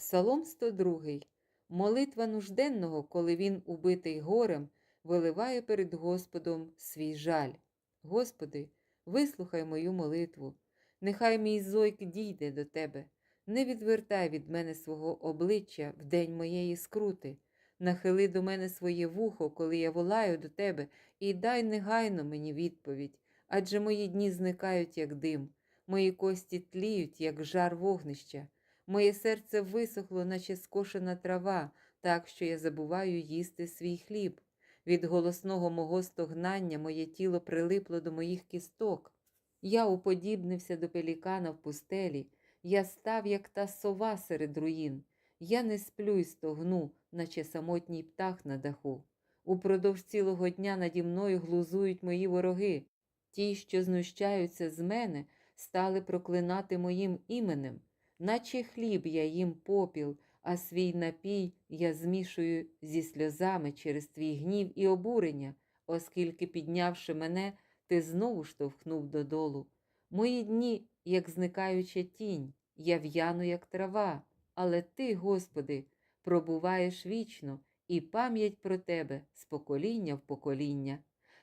Псалом 102. Молитва нужденного, коли він, убитий горем, виливає перед Господом свій жаль. Господи, вислухай мою молитву. Нехай мій зойк дійде до Тебе. Не відвертай від мене свого обличчя в день моєї скрути. Нахили до мене своє вухо, коли я волаю до Тебе, і дай негайно мені відповідь, адже мої дні зникають, як дим, мої кості тліють, як жар вогнища. Моє серце висохло, наче скошена трава, так що я забуваю їсти свій хліб. Від голосного мого стогнання моє тіло прилипло до моїх кісток. Я уподібнився до пелікана в пустелі, я став, як та сова серед руїн. Я не сплю й стогну, наче самотній птах на даху. Упродовж цілого дня наді мною глузують мої вороги. Ті, що знущаються з мене, стали проклинати моїм іменем, наче хліб я їм попіл, а свій напій я змішую зі сльозами через твій гнів і обурення, оскільки, піднявши мене, ти знову штовхнув додолу. Мої дні, як зникаюча тінь, я в'яну, як трава, але ти, Господи, пробуваєш вічно, і пам'ять про тебе з покоління в покоління.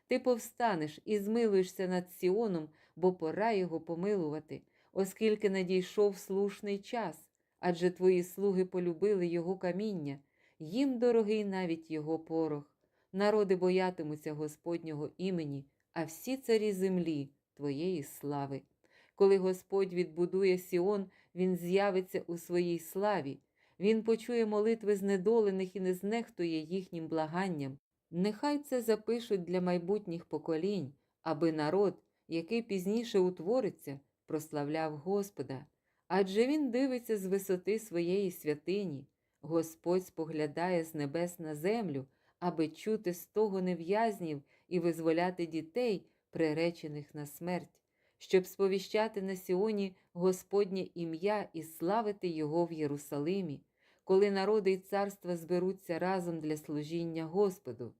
Ти повстанеш і змилуєшся над Сіоном, бо пора його помилувати, оскільки надійшов слушний час, адже твої слуги полюбили його каміння, їм дорогий навіть його порох. Народи боятимуться Господнього імені, а всі царі землі твоєї слави. Коли Господь відбудує Сіон, Він з'явиться у своїй славі, Він почує молитви знедолених і не знехтує їхнім благанням. Нехай це запишуть для майбутніх поколінь, аби народ, який пізніше утвориться, прославляв Господа. Адже Він дивиться з висоти своєї святині. Господь споглядає з небес на землю, аби чути стогони в'язнів і визволяти дітей, приречених на смерть, щоб сповіщати на Сіоні Господнє ім'я і славити Його в Єрусалимі, коли народи й царства зберуться разом для служіння Господу.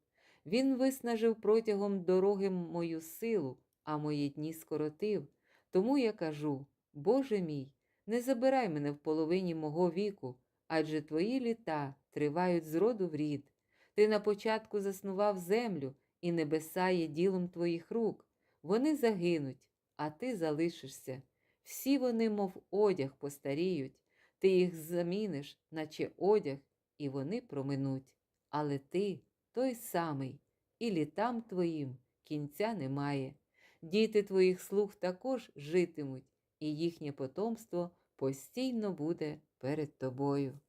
Він виснажив протягом дороги мою силу, а мої дні скоротив. Тому я кажу: Боже мій, не забирай мене в половині мого віку, адже твої літа тривають з роду в рід. Ти на початку заснував землю, і небеса є ділом твоїх рук. Вони загинуть, а ти залишишся. Всі вони, мов одяг, постаріють, ти їх заміниш, наче одяг, і вони проминуть. Але ти той самий, і літам твоїм кінця немає. Діти твоїх слуг також житимуть, і їхнє потомство постійно буде перед тобою.